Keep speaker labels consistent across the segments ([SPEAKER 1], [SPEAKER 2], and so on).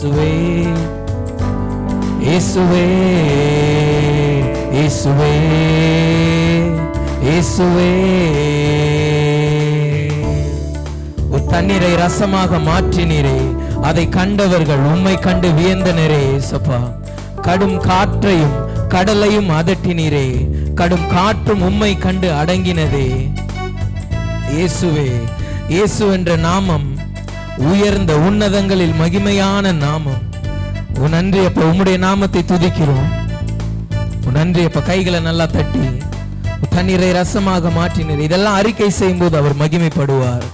[SPEAKER 1] இயேசுவே இயேசுவே இயேசுவே இயேசுவே. ஒரு தண்ணீரை ரசமாக மாற்றினீரே அதை கண்டவர்கள் உம்மை கண்டு வியந்தனரே இயேசப்பா. கடும் காற்றையும் கடலையும் அதட்டினீரே கடும் காற்றும் உம்மை கண்டு அடங்கினதே. இயேசுவே இயேசு என்ற நாமம் உயர்ந்த உன்னதங்களில் மகிமையான நாமம். உன் நன்றி அப்ப உம்முடைய நாமத்தை துதிக்கிறோம். உன் நன்றி அப்ப கைகளை நல்லா தட்டி தண்ணீரை ரசமாக மாற்றினர். இதெல்லாம் அறிக்கை செய்யும் போது அவர் மகிமைப்படுவார்.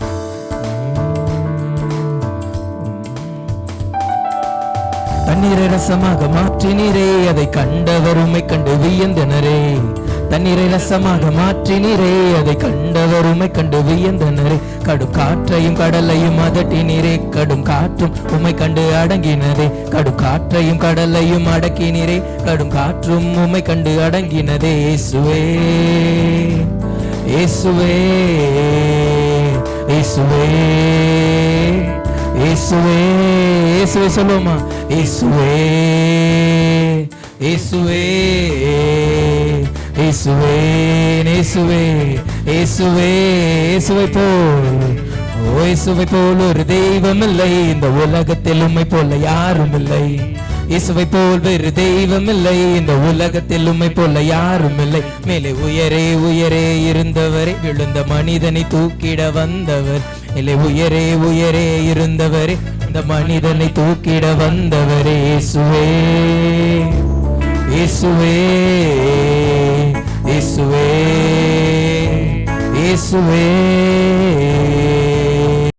[SPEAKER 1] தண்ணீரை ரசமாக மாற்றினீரே அதை கண்டவர் உம்மை கண்டு வியந்தனரே. தண்ணீரை ரசமாக மாற்றினீரே. அதை கண்டவர் உம்மை கண்டு வியந்தனரே. கடும் காற்றையும் கடலையும் அதட்டினீரே. கடும் காற்றும் உமை கண்டு அடங்கினதே. கடும் காற்றையும் கடலையும் அடக்கினீரே. கடும் காற்றும் உமை கண்டு அடங்கினதே. இயேசுவே இயேசுவே இயேசுவே இயேசுவே இயேசுவே சொல்லுவோமா? இயேசுவே இயேசுவே. இயேசுவே இயேசுவே இயேசுவே இயேசுவை போல். ஓ இயேசுவை போல் ஒரு தெய்வம் இல்லை இந்த உலகத்தில் உம்மை போல யாரும் இல்லை இயேசுவை போல் வேறு தெய்வம் இல்லை இந்த உலகத்தில் உம்மை போல யாரும் இல்லை மேலே உயரே உயரே இருந்தவரே விழுந்த மனிதனை தூக்கிட வந்தவர். மேலே உயரே உயரே இருந்தவரே இந்த மனிதனை தூக்கிட வந்தவரே. இயேசுவே இயேசுவே. இயேசுவே.